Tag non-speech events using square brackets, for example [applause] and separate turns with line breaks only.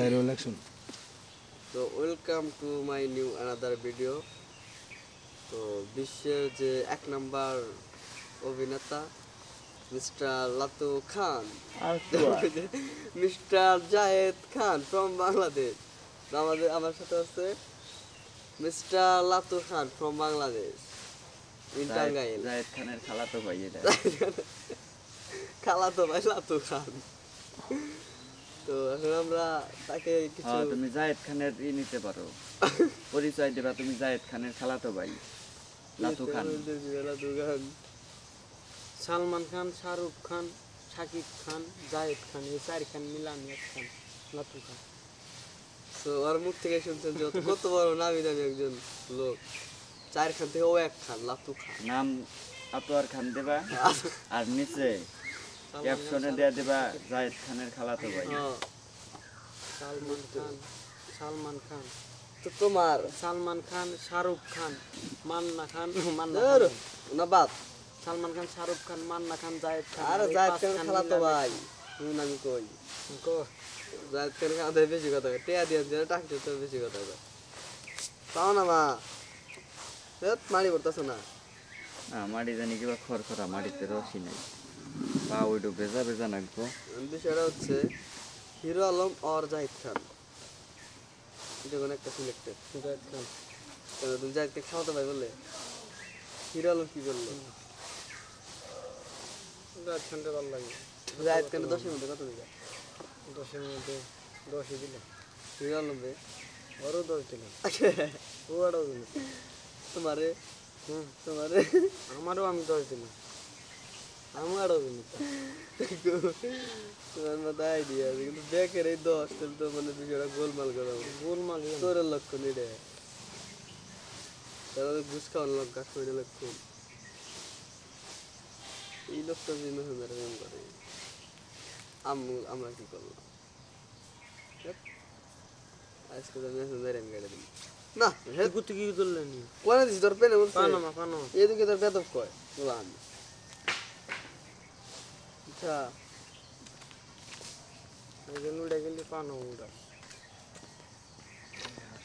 Action
তো welcome to my new another video তো বিশ্বের যে এক নাম্বার অভিনেতা mister Latu Khan. Mister Zayed Khan from Bangladesh আমাদের আমার সাথে আছে mister Latu Khan from Bangladesh in Tangail.
খানের খালাতো ভাই এটা। [laughs]
খালাতো ভাই লাতু খান। তো আমরা তাকে কিছু
হ্যাঁ, তুমি জায়েদ খানের ই নিতে পারো। [laughs] পরিচয় দেবা তুমি জায়েদ খানের খালাতো ভাই। লাতু খান।
সালমান খান শাহরুখ খান শাকিব খান জায়েদ খান এই চার খান মিলানি খান লাতু খান।
তো ওর মুখ থেকে শুনছেন যে কত বড় নামি দামি একজন লোক। চার খান থেকে ও এক খান লাতু খান।
নাম আতোয়ার খান দেবা [laughs] আর নিচে ক্যাপশনে দেয়া দেবা জায়েদ খানের খালাতো ভাই।
হ্যাঁ,
সালমান খান। সালমান খান।
তো তোমার?
সালমান খান শাহরুখ খান মান্না খান মান্না
না বাদ
সালমান খান শাহরুখ খান মান্না খান জায়েদ খান
আরে জায়দ খান
খান
খালা তো ভাই। শুনুন আমি কই?
কো,
জায়দ খান খালা তো বেশি কথা টেয়া দিয়ে দিয়ে টাকতে তো বেশি কথা পাও না মা। হেৎ, মারি পড়তেছো না?
না মাটি জানি কিবা খড়খড়া মাটিতে রসি নাই। পা ওইটু ভেজা ভেজা নাকবো।
বিষয়টা হচ্ছে হিরো আলম আর জাহিদ খান। যখন একটা সিলেক্টেড
জায়েদ খান।
কেন তুমি জাহিদকে খাওয়াতে পাই বললে? হিরো আলম কি বলল?
জায়েদ খানটা ভালো লাগে।
জাহিদ খান দশের মধ্যে কত দিলে
দশের মধ্যে দশই দিলাম
হিরো আলম রে।
ওরও দশ দিলাম [laughs] ও আরও দিলাম
তোমারে?
হুম।
তোমারে?
আমারও আমি দশ দিলাম। আমারও দিলাম
তোমার মতো আইডিয়া আছে কিন্তু ব্যাকের এই দশ তাহলে তো মানে বিষয়টা গোলমাল করা হবে
গোলমাল
তোরের লক্ষণ এটা তারা তো ঘুষ খাওয়ার লোক কাজ করে লক্ষণ এই লোকটা যে মেসেঞ্জার এরকম করে আম্মু আমরা কি করলাম আজকে তো মেসেঞ্জার এম কেটে না হে
তুই কি করলেন
কোনে দিছি তোর
পানামা পানামা।
এদিকে তোর বেদব কয়? বললাম আচ্ছা।
এই জন্য উড়ে গেলে পানো উড়া